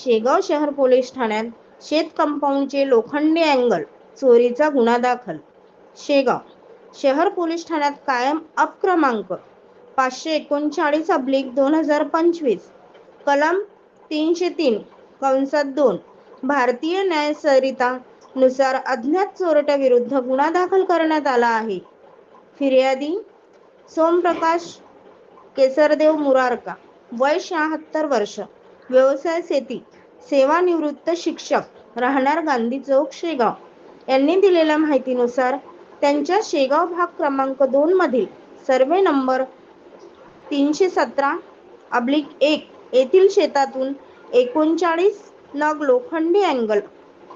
शेगाव शहर पोलीस ठाण्यात शेत कंपाऊंडचे लोखंडी अँगल चोरीचा गुन्हा दाखल. शेगाव शहर पोलीस ठाण्यात कायम अप क्रमांक पाचशे एकोणचाळीस अब्लिक दोन हजार पंचवीस. कलम तीनशे तीन कंसात दोन भारतीय न्यायसरिता नुसार अज्ञात चोरट्याविरुद्ध गुन्हा दाखल करण्यात आला आहे. फिर्यादी सोमप्रकाश केसरदेव मुरारका वय शहात्तर वर्ष. व्यवसाय शेती सेवानिवृत्त शिक्षक राहणार गांधी चौक शेगाव. यांनी दिलेल्या माहितीनुसार त्यांच्या शेगाव भाग क्रमांक दोन मधील सर्वे नंबर तीनशे सतरा अब्लिक एक येथील शेतातून एकोणचाळीस नग लोखंडी अँगल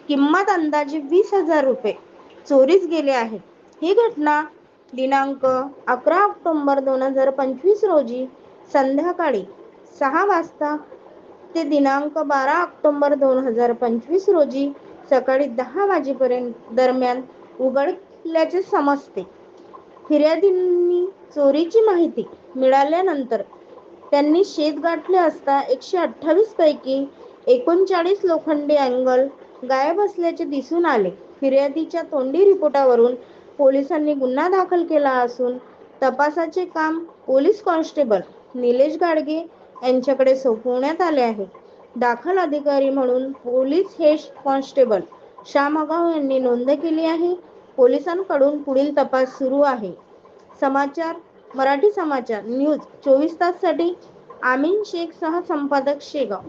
किंमत अंदाजे वीस हजार रुपये चोरीस गेले आहे ही घटना दिनांक अकरा ऑक्टोंबर दोन हजार पंचवीस रोजी संध्याकाळी सहा वाजता ते दिनांक बारा ऑक्टोबर दोन हजार पंचवीस रोजी सकाळी दहा वाजेपर्यंत दरम्यान उघडल्याचे समजते. फिर्यादींनी चोरीची माहिती मिळाल्यानंतर त्यांनी शेत गाठले असता एकशे अठ्ठावीस पैकी एकोणचाळीस लोखंडी अँगल गायब असल्याचे दिसून आले. फिर्यादीच्या तोंडी रिपोर्टावरून पोलिसांनी गुन्हा दाखल केला असून तपासाचे काम पोलीस कॉन्स्टेबल निलेश गाडगे यांच्याकडे सोपवण्यात आले आहे. दाखल अधिकारी म्हणून पोलीस हे कॉन्स्टेबल श्यामगाव यांनी नोंद केली आहे. पोलिसांकडून पुढील तपास सुरू आहे. समाचार मराठी समाचार न्यूज चोवीस ताससाठी आमीन शेख सह संपादक शेगाव.